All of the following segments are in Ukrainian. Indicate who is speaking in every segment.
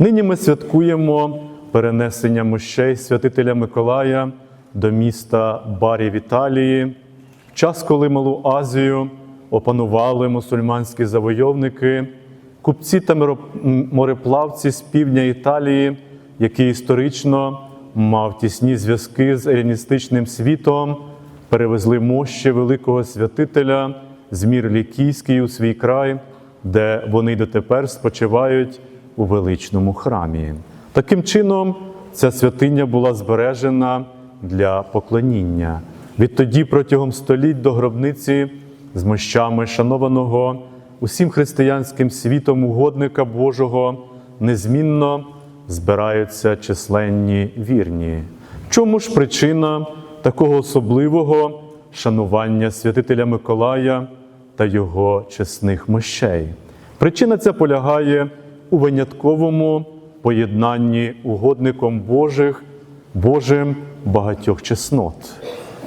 Speaker 1: Нині ми святкуємо перенесення мощей святителя Миколая до міста Барі в Італії, в час, коли Малу Азію опанували мусульманські завойовники, купці та мореплавці з півдня Італії, які історично мав тісні зв'язки з еліністичним світом, перевезли мощі великого святителя з мір Лікійський у свій край, де вони дотепер спочивають у величному храмі. Таким чином, ця святиня була збережена для поклоніння. Відтоді протягом століть до гробниці з мощами шанованого усім християнським світом угодника Божого незмінно збираються численні вірні. Чому ж причина такого особливого шанування святителя Миколая та його чесних мощей? Причина ця полягає у винятковому поєднанні угодником Божих, Божим багатьох чеснот.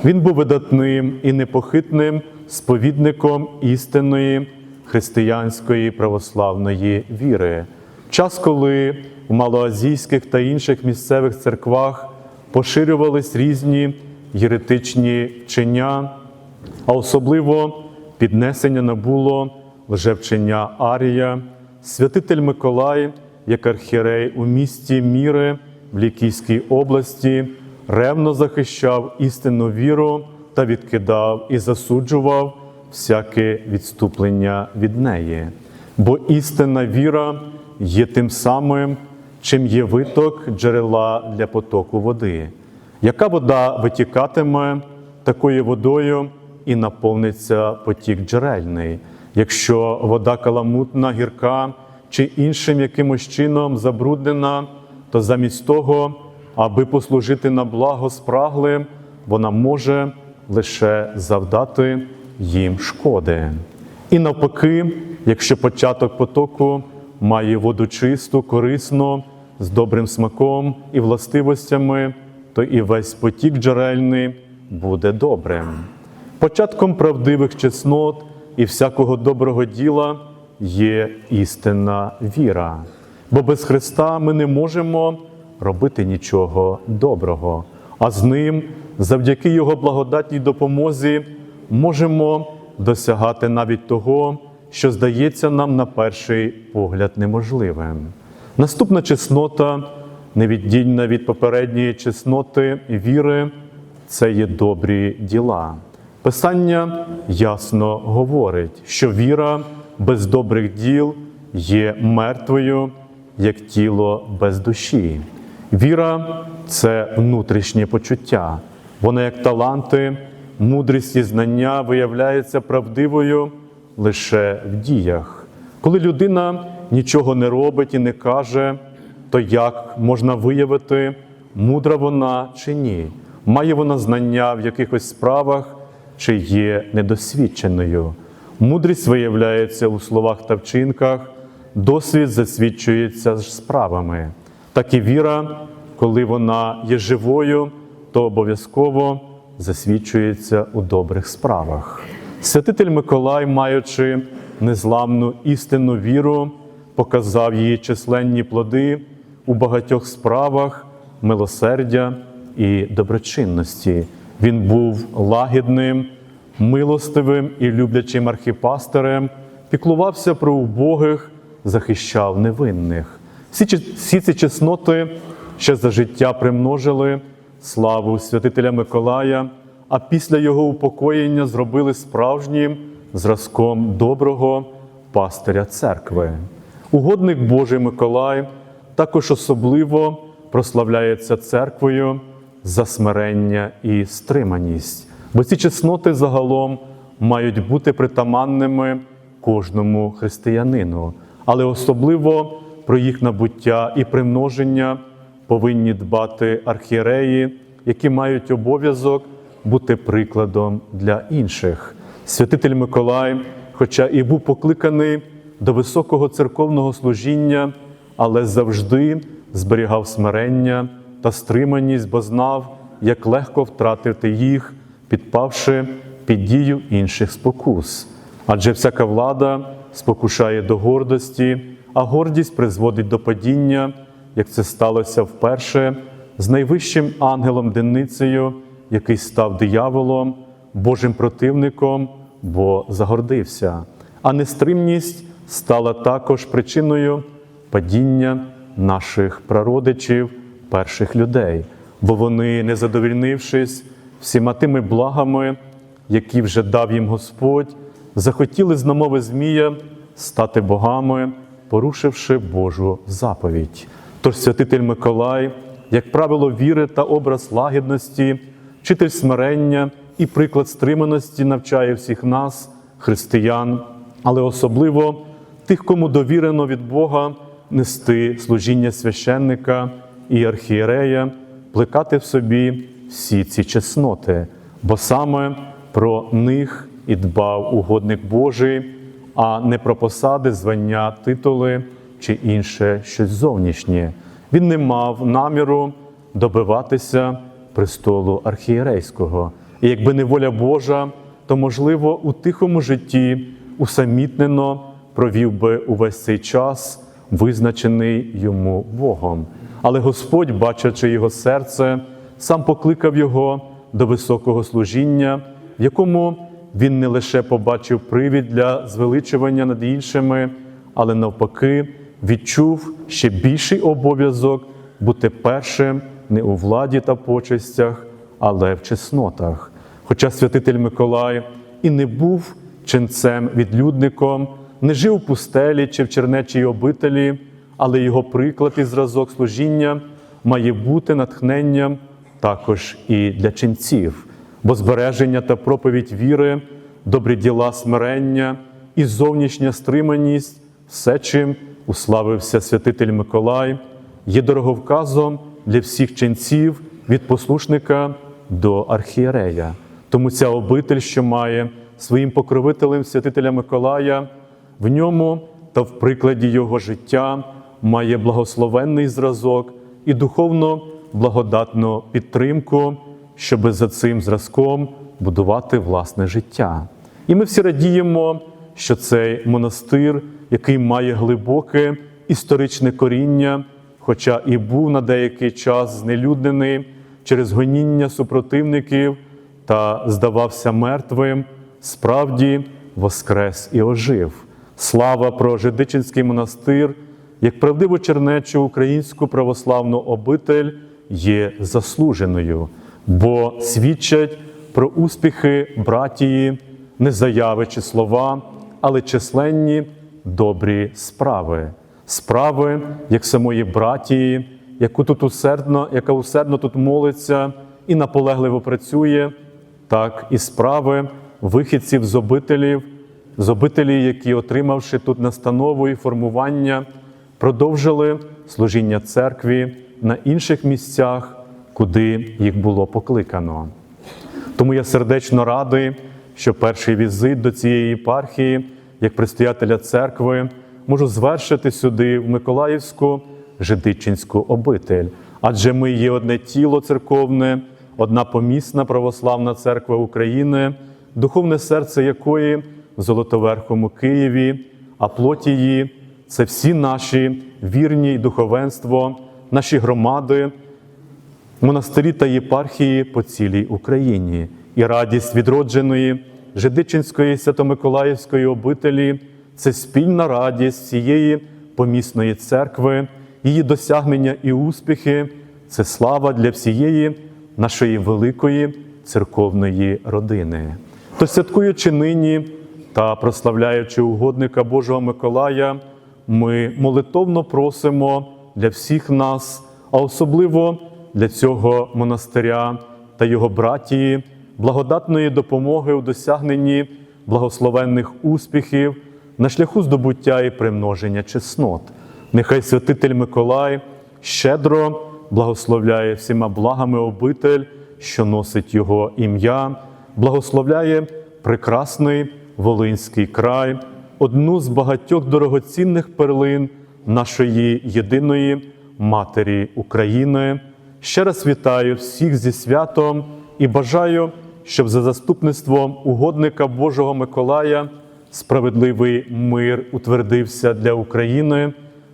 Speaker 1: Він був видатним і непохитним сповідником істинної християнської православної віри. Час, коли в малоазійських та інших місцевих церквах поширювались різні єретичні вчення, а особливо піднесення набуло лжевчення Арія, святитель Миколай, як архірей у місті Міри в Лікійській області, ревно захищав істинну віру та відкидав і засуджував всяке відступлення від неї. Бо істинна віра є тим самим, чим є виток джерела для потоку води. Яка вода витікатиме, такою водою і наповниться потік джерельний. Якщо вода каламутна, гірка чи іншим якимось чином забруднена, то замість того, аби послужити на благо спраглим, вона може лише завдати їм шкоди. І навпаки, якщо початок потоку має воду чисту, корисну, з добрим смаком і властивостями, то і весь потік джерельний буде добрим. Початком правдивих чеснот і всякого доброго діла є істинна віра. Бо без Христа ми не можемо робити нічого доброго, а з Ним, завдяки Його благодатній допомозі, можемо досягати навіть того, що здається нам на перший погляд неможливим. Наступна чеснота, невіддільна від попередньої чесноти віри, це є добрі діла. Писання ясно говорить, що віра без добрих діл є мертвою, як тіло без душі. Віра це внутрішнє почуття. Вона, як таланти, мудрість і знання виявляється правдивою лише в діях. Коли людина нічого не робить і не каже, то як можна виявити, мудра вона чи ні? Має вона знання в якихось справах, чи є недосвідченою? Мудрість виявляється у словах та вчинках, досвід засвідчується справами. Так і віра, коли вона є живою, то обов'язково засвідчується у добрих справах. Святитель Миколай, маючи незламну істинну віру, показав її численні плоди у багатьох справах милосердя і доброчинності. Він був лагідним, милостивим і люблячим архіпастерем, піклувався про убогих, захищав невинних. Всі, всі ці чесноти ще за життя примножили славу святителя Миколая, а після його упокоєння зробили справжнім зразком доброго пастиря церкви. Угодник Божий Миколай також особливо прославляється церквою за смирення і стриманість, бо ці чесноти загалом мають бути притаманними кожному християнину, але особливо про їх набуття і примноження повинні дбати архієреї, які мають обов'язок бути прикладом для інших. Святитель Миколай хоча і був покликаний до високого церковного служіння, але завжди зберігав смирення та стриманість, бо знав, як легко втратити їх, підпавши під дію інших спокус. Адже всяка влада спокушає до гордості, а гордість призводить до падіння, як це сталося вперше з найвищим ангелом Деницею, який став дияволом, Божим противником, бо загордився. А нестримність стала також причиною падіння наших прародичів, перших людей, бо вони, не задовільнившись всіма тими благами, які вже дав їм Господь, захотіли з намови Змія стати богами, порушивши Божу заповідь. Тож святитель Миколай, як правило, віри та образ лагідності, вчитель смирення і приклад стриманості навчає всіх нас, християн, але особливо тих, кому довірено від Бога нести служіння священника і архієрея, плекати в собі всі ці чесноти, бо саме про них і дбав угодник Божий, а не про посади, звання, титули чи інше щось зовнішнє. Він не мав наміру добиватися престолу архієрейського. І якби не воля Божа, то, можливо, у тихому житті усамітнено провів би увесь цей час, визначений йому Богом. Але Господь, бачачи його серце, сам покликав його до високого служіння, в якому він не лише побачив привід для звеличування над іншими, але навпаки відчув ще більший обов'язок бути першим не у владі та почестях, але в чеснотах. Хоча святитель Миколай і не був ченцем відлюдником, не жив у пустелі чи в чернечій обителі, але його приклад і зразок служіння має бути натхненням також і для ченців, бо збереження та проповідь віри, добрі діла смирення і зовнішня стриманість, все, чим уславився святитель Миколай, є дороговказом для всіх ченців від послушника до архієрея. Тому ця обитель, що має своїм покровителем святителя Миколая, в ньому та в прикладі його життя має благословенний зразок і духовно благодатну підтримку, щоби за цим зразком будувати власне життя. І ми всі радіємо, що цей монастир, який має глибоке історичне коріння, хоча і був на деякий час знелюднений через гоніння супротивників та здавався мертвим, справді воскрес і ожив. Слава про Жидичинський монастир, як правдиву чернечу українську православну обитель є заслуженою, бо свідчать про успіхи братії, не заяви чи слова, але численні добрі справи, справи як самої братії, яку тут усердно, яка усердно тут молиться і наполегливо працює, так і справи вихідців з обителів, з обителі, які, отримавши тут настанову і формування, продовжили служіння церкві на інших місцях, куди їх було покликано. Тому я сердечно радий, що перший візит до цієї єпархії, як предстоятеля церкви, можу звершити сюди, в Миколаївську Жидичинську обитель. Адже ми є одне тіло церковне, одна помісна православна церква України, духовне серце якої в Золотоверхому Києві, а плоть її це всі наші вірні й духовенство, наші громади, монастирі та єпархії по цілій Україні і радість відродженої Жидичинської Свято-Миколаївської обителі це спільна радість цієї помісної церкви, її досягнення і успіхи це слава для всієї нашої великої церковної родини. То святкуючи нині та прославляючи угодника Божого Миколая, ми молитовно просимо для всіх нас, а особливо для цього монастиря та його братії, благодатної допомоги у досягненні благословенних успіхів на шляху здобуття і примноження чеснот. Нехай святитель Миколай щедро благословляє всіма благами обитель, що носить його ім'я, благословляє прекрасний Волинський край, одну з багатьох дорогоцінних перлин нашої єдиної матері України. Ще раз вітаю всіх зі святом і бажаю, щоб за заступництвом угодника Божого Миколая справедливий мир утвердився для України,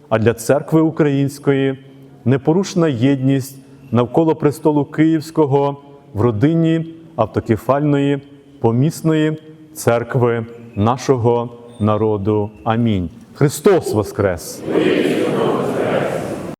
Speaker 1: а для церкви української непорушна єдність навколо престолу Київського в родині автокефальної помісної церкви нашого народу. Амінь. Христос Воскрес!